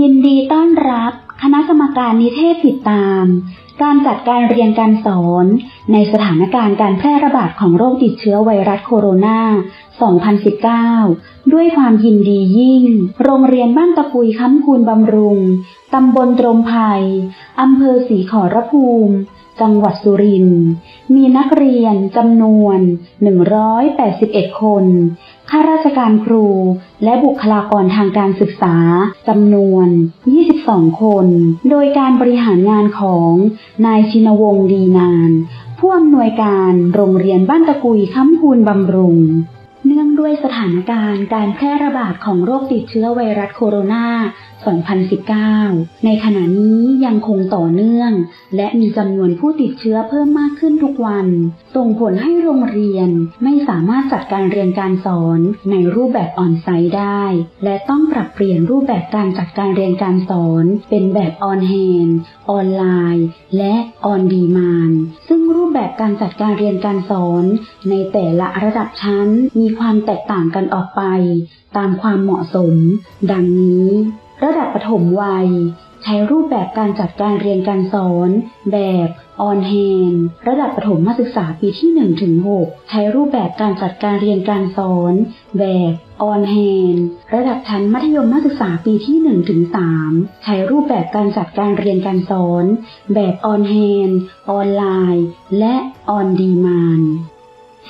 ยินดีต้อนรับคณะกรรมการนิเทศติดตาม การจัดการเรียนการสอน ในสถานการณ์การแพร่ระบาดของโรคติดเชื้อไวรัสโคโรนา 2019 ด้วยความยินดียิ่ง โรงเรียนบ้านตะปุยค้ำคูนบำรุง ตำบลตรมไผ่อำเภอศรีขอรภูมิ จังหวัดสุรินทร์ มีนักเรียนจำนวน 181 คน ข้าราชการครู และบุคลากรทางการศึกษาจำนวน 22 คน โดยการบริหารงานของนายชินวงศ์ดีนาน ผู้อำนวยการโรงเรียนบ้านตะกุยค้ำคูนบำรุง เนื่องด้วยสถานการณ์การแพร่ระบาดของโรคติดเชื้อไวรัสโคโรนา 2019 ในขณะนี้ยังคงต่อเนื่อง และมีจำนวนผู้ติดเชื้อเพิ่มมากขึ้นทุกวัน ส่งผลให้โรงเรียนไม่สามารถจัดการเรียนการสอนในรูปแบบออนไซต์ได้ และต้องปรับเปลี่ยนรูปแบบการจัดการเรียนการสอน เป็นแบบออนแฮนออนไลน์ และออนดีมานซึ่งรูปแบบการจัดการเรียนการสอน ในแต่ละระดับชั้นมีความแตกต่างกันออกไป ตามความเหมาะสม ดังนี้ ระดับปฐมวัย ใช้รูปแบบการจัดการเรียนการสอน แบบออนแฮนระดับประถมศึกษาปีที่1ถึง6ใช้รูปแบบการจัดการเรียนการสอน แบบออนแฮนระดับชั้นมัธยมศึกษาปีที่1ถึง3ใช้รูปแบบการจัดการเรียนการสอน แบบออนแฮนออนไลน์ และออนดีมาน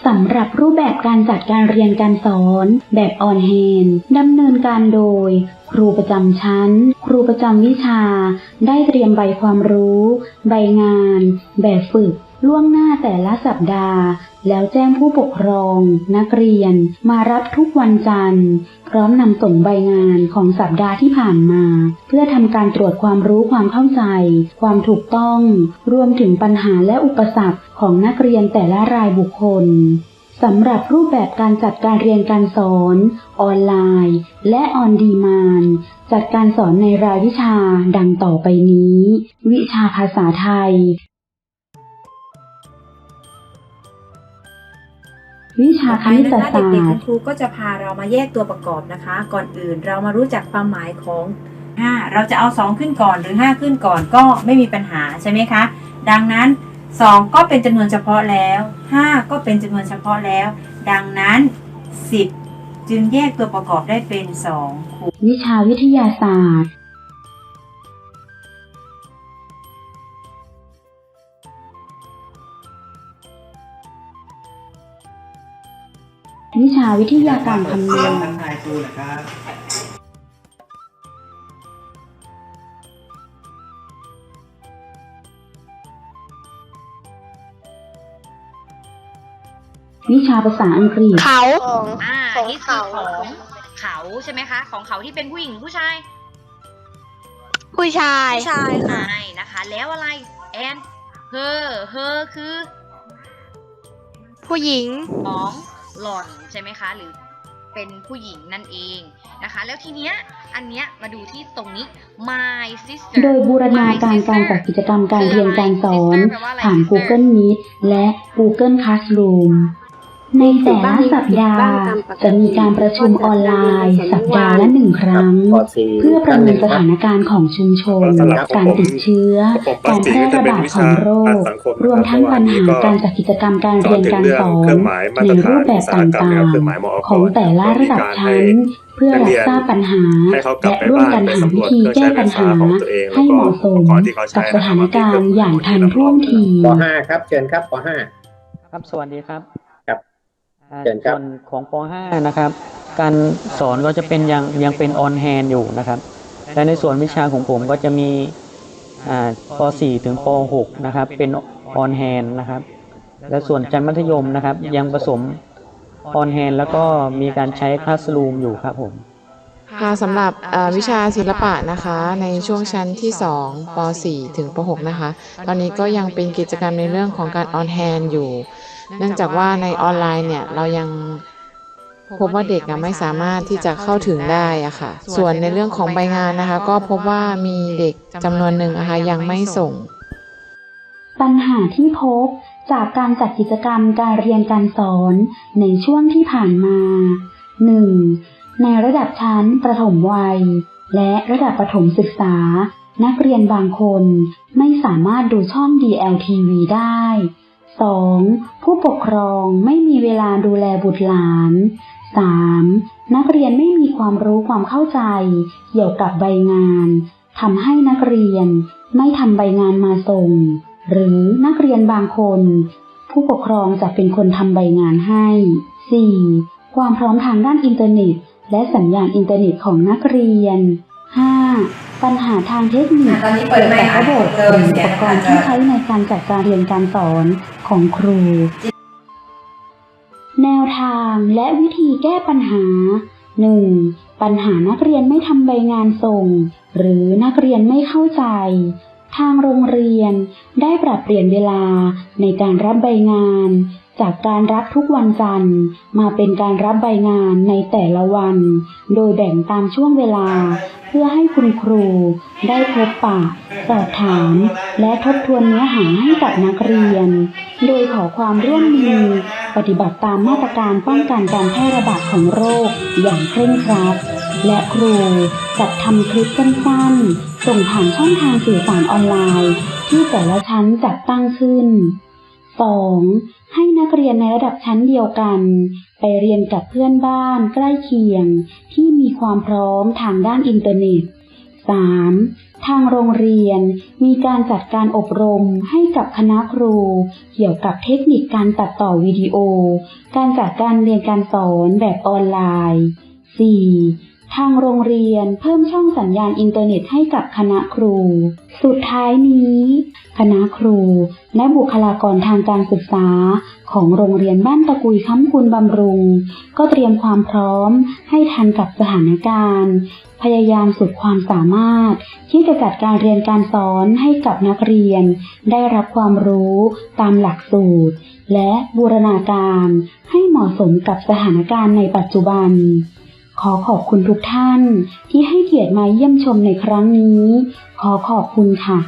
สำหรับรูปแบบการจัดการเรียนการสอน แบบออนแฮนดำเนินการโดย ครูประจำชั้น ครูประจำวิชา ได้เตรียมใบความรู้ ใบงาน แบบฝึกล่วงหน้าแต่ละสัปดาห์ แล้วแจ้งผู้ปกครอง นักเรียน มารับทุกวันจันทร์ พร้อมนำส่งใบงานของสัปดาห์ที่ผ่านมา เพื่อทำการตรวจความรู้ความเข้าใจ ความถูกต้อง รวมถึงปัญหาและอุปสรรคของนักเรียนแต่ละรายบุคคลสำหรับรูปแบบการจัดการเรียนการสอน ออนไลน์ และออนดีมานจัดการสอนในรายวิชาดังต่อไปนี้ วิชาภาษาไทย วิชาคณิตต่อศาไปสตนะคะเด็กๆคุร์ณครูก็จะพาเรามาแยกตัวประกอบนะคะ ก่อนอื่นเรามารู้จักความหมายของ 5 เราจะเอา 2 ขึ้นก่อนหรือ 5 ขึ้นก่อนก็ไม่มีปัญหาใช่ไหมคะ ดังนั้น 2 ก็เป็นจำนวนเฉพาะแล้ว 5 ก็เป็นจำนวนเฉพาะแล้ว ดังนั้น 10 จึงแยกตัวประกอบได้เป็น2คูณวิชาวิทยาศาสตร์ วิชาวิทยาการคำนวณทักทายครูนะครับวิชาภาษาอังกฤษ เขาอ่าของนี่คือเขา ของเขาใช่ไหมคะ ของเขาที่เป็นผู้หญิงผู้ชายผู้ชาย ผู้ช่นะคะ แล้วอะไรแอนเฮอเฮอคือผู้หญิง ของ หล่อนใช่ไหมคะ หรือเป็นผู้หญิงนั่นเองนะคะ แล้วทีเนี้ยอันเนี้ยมาดูที่ตรงนี้ my sister โดยบูรณาการการจัดกิจกรรมการเรียนการสอน ผ่าน Google Meet และ Google Classroom ในแต่ละสัปดาห์จะมีการประชุมออนไลน์ สัปดาห์ละหนึ่งครั้ง เพื่อประเมินสถานการณ์ของชุมชน การติดเชื้อ การแพร่ระบาดของโรค รวมทั้งปัญหาการจัดกิจกรรมการเรียนการสอนในรูปแบบต่างๆ ของแต่ละระดับชั้นเพื่อรับทราบปัญหาให้เขากลับและไปร่วมบ้านกันไปหาสำรวิวจธีเครื่องแก้ใช้ไฟปัญหาฟ้าของตัวเองให้แล้วเหก็มาะสอุมปกรณ์ที่เขาใช้กับสถานการณ์อย่างทันท่วงทีป .5 ครับเชิญครับป .5 ครับสวัสดีครับ ส่วนของป .5 นะครับ การสอนก็จะเป็นยังยังเป็นออนแฮนอยู่นะครับ และในส่วนวิชาของผมก็จะมีอ่าป .4 ถึงป .6 นะครับ เป็นออนแฮนนะครับ และส่วนชั้นมัธยมนะครับ ยังผสมออนแฮนแล้วก็มีการใช้คลาสรูมอยู่ครับผม ค่ะสำหรับเอ่อวิชาศิลปะนะคะ ในช่วงชั้นที่ 2ป .4 ถึงป .6 นะคะ ตอนนี้ก็ยังเป็นกิจกรรมในเรื่องของการออนแฮนอยู่ เนื่องจากว่าในออนไลน์เนี่ย เรายังพบว่าเด็กอะไม่สามารถที่จะเข้าถึงได้อะค่ะ ส่วนในเรื่องของใบงานนะคะ ก็พบว่ามีเด็กจำนวนหนึ่งนะคะยังไม่ส่ง ปัญหาที่พบจากการจัดกิจกรรมการเรียนการสอนในช่วงที่ผ่านมา 1. ในระดับชั้นประถมวัย และระดับประถมศึกษา นักเรียนบางคนไม่สามารถดูช่อง DLTV ได้ 2. ผู้ปกครองไม่มีเวลาดูแลบุตรหลาน 3. นักเรียนไม่มีความรู้ความเข้าใจ เกี่ยวกับใบงานทำให้นักเรียนไม่ทำใบงานมาส่ง หรือนักเรียนบางคน ผู้ปกครองจะเป็นคนทำใบงานให้ 4. ความพร้อมทางด้านอินเทอร์เน็ต และสัญญาณอินเทอร์เน็ตของนักเรียน 5. ปัญหาทางเทคนิคตอนนี้เปิดไมค์เกี่ยวกับระบบหรืออุปกรณ์ที่ใช้ในการจัดการเรียนการสอนของครู แนวทางและวิธีแก้ปัญหา 1. ปัญหานักเรียนไม่ทำใบงานส่ง หรือนักเรียนไม่เข้าใจ ทางโรงเรียนได้ปรับเปลี่ยนเวลาในการรับใบงาน จากการรับทุกวันจันทร์มาเป็นการรับใบงานในแต่ละวัน โดยแบ่งตามช่วงเวลา เพื่อให้คุณครูได้พบปะ สอบถาม และทบทวนเนื้อหาให้กับนักเรียน โดยขอความร่วมมือปฏิบัติตามมาตรการป้องกันการแพร่ระบาดของโรคอย่างเคร่งครัด และครูจัดทำคลิปสั้นๆ ส่งผ่านช่องทางสื่อสารออนไลน์ ที่แต่ละชั้นจัดตั้งขึ้น 2. ให้นักเรียนในระดับชั้นเดียวกัน ไปเรียนกับเพื่อนบ้านใกล้เคียง ที่มีความพร้อมทางด้านอินเทอร์เน็ต 3. ทางโรงเรียนมีการจัดการอบรมให้กับคณะครู เกี่ยวกับเทคนิคการตัดต่อวิดีโอ การจัดการเรียนการสอนแบบออนไลน์ 4. ทางโรงเรียนเพิ่มช่องสัญญาณอินเทอร์เน็ตให้กับคณะครู สุดท้ายนี้ คณะครู และบุคลากรทางการศึกษา ของโรงเรียนบ้านตะกุยค้ำคุณบำรุง ก็เตรียมความพร้อมให้ทันกับสถานการณ์ พยายามสุดความสามารถ ที่จะจัดการเรียนการสอนให้กับนักเรียน ได้รับความรู้ตามหลักสูตร และบูรณาการให้เหมาะสมกับสถานการณ์ในปัจจุบัน ขอขอบคุณทุกท่านที่ให้เกียรติมาเยี่ยมชมในครั้งนี้ ขอขอบคุณค่ะ